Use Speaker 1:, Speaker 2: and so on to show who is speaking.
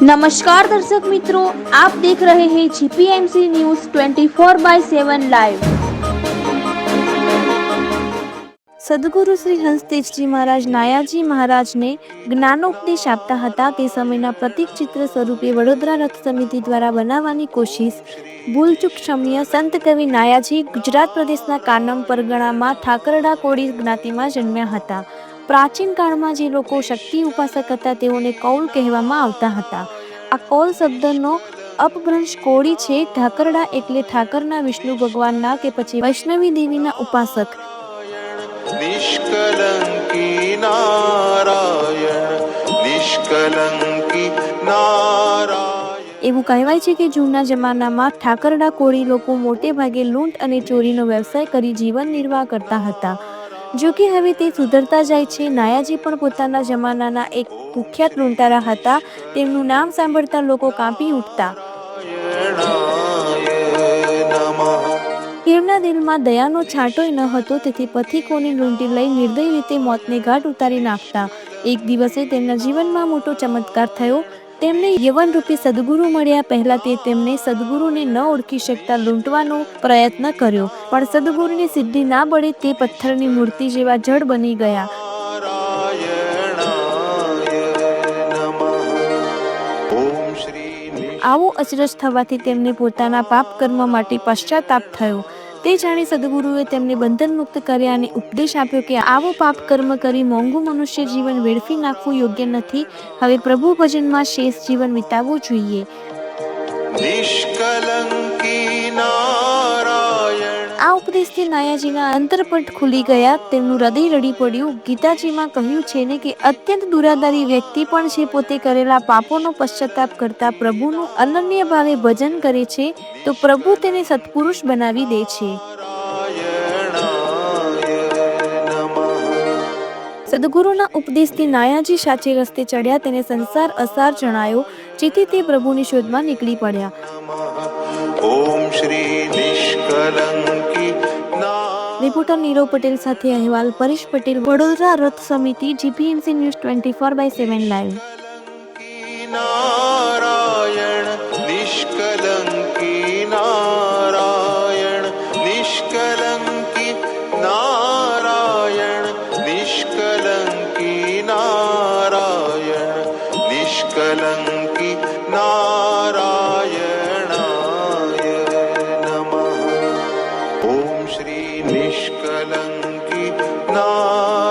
Speaker 1: નમસ્કાર દર્શક મિત્રો આપ દેખ રહે હે જીપીએમસી ન્યૂઝ 24 બાય 7 લાઈવ સદગુરુ શ્રી હંસતેજજી મહારાજ નાયાજી મહારાજને જ્ઞાનોપદેશ આપતા હતા તે સમયના પ્રતિક ચિત્ર સ્વરૂપે વડોદરા રથ સમિતિ દ્વારા બનાવવાની કોશિશ ભૂલચૂક ક્ષમ્ય સંત કવિ નાયાજી ગુજરાત પ્રદેશના કાનમ પરગણામાં ઠાકરડા કોળી જ્ઞાતિમાં જન્મ્યા હતા પ્રાચીન કાળમાં જે લોકો શક્તિ ઉપાસક હતા તેઓને કૌલ કહેવામાં આવતા હતા. આ કૌલ શબ્દનો અપભ્રંશ કોળી છે ઠાકરડા એટલે ઠાકરના વિષ્ણુ ભગવાનના કે પછી વૈષ્ણવી દેવીના ઉપાસક.
Speaker 2: નિષ્કલંકી નારાયણ નિષ્કલંકી નારાયણ.
Speaker 1: એવું કહેવાય છે કે જૂના જમાનામાં ઠાકરડા કોળી લોકો મોટે ભાગે લૂંટ અને ચોરીનો વ્યવસાય કરી જીવન નિર્વાહ કરતા હતા. જો કે હવે તે સુધરતા જાય છે. નાયાજી પણ પોતાના જમાનાના એક કુખ્યાત લૂંટારા હતા. તેમનું નામ સાંભળતા લોકો કાંપી ઉઠતા. તેમના દિલમાં દયાનો છાંટોય ન હતો, તેથી પથિકોની લૂંટી લઈ નિર્દય રીતે મોતને ઘાટ ઉતારી નાખતા. એક દિવસે તેમના જીવનમાં મોટો ચમત્કાર થયો. તેમને યવન રૂપી સદગુરુ મળ્યા પહેલા તે તેમને સદગુરુને ન ઓળખી શકતા લૂંટવાનો પ્રયત્ન કર્યો. પણ સદગુરુની સિદ્ધિ ના બળે તે પથ્થરની મૂર્તિ જેવા જડ બની ગયા. આવો અચરજ થવાથી તેમને પોતાના પાપ કર્મ માટે પશ્ચાતાપ થયો. તે જાણી સદગુરુએ તેમને બંધન મુક્ત કર્યા અને ઉપદેશ આપ્યો કે આવો પાપ કર્મ કરી મોંઘું મનુષ્ય જીવન વેડફી નાખવું યોગ્ય નથી. હવે પ્રભુ ભજનમાં શેષ જીવન વિતાવવું જોઈએ.
Speaker 2: નિષ્કલંકી નારાયણ
Speaker 1: આ ઉપદેશથી નાયાજીના અંતરપટ ખુલી ગયા. તેમનું હૃદય રડી પડ્યું. ગીતાજીમાં કહ્યું છે ને કે અત્યંત દુરાદારી વ્યક્તિ પણ છે. પોતે કરેલા પાપોનો પશ્ચાતાપ કરતા પ્રભુનું અનન્ય ભાવે ભજન કરે છે, તો પ્રભુ તેને સત્પુરુષ બનાવી દે છે. સદગુરુના ઉપદેશથી નાયાજી સાચે રસ્તે ચડ્યા તેને સંસાર અસાર જણાયો જેથી તે પ્રભુની શોધમાં નીકળી પડ્યા.
Speaker 2: ઓમ શ્રી નિષ્કલંકી
Speaker 1: રિપોર્ટર નીરવ પટેલ સાથે અહેવાલ પરેશ પટેલ વડોદરા રથ સમિતિ GPMC news twenty four by seven live.
Speaker 2: Nishkalanki નારાયણાય નમઃ ઓમ શ્રી નિષ્કલંકી નારાયણ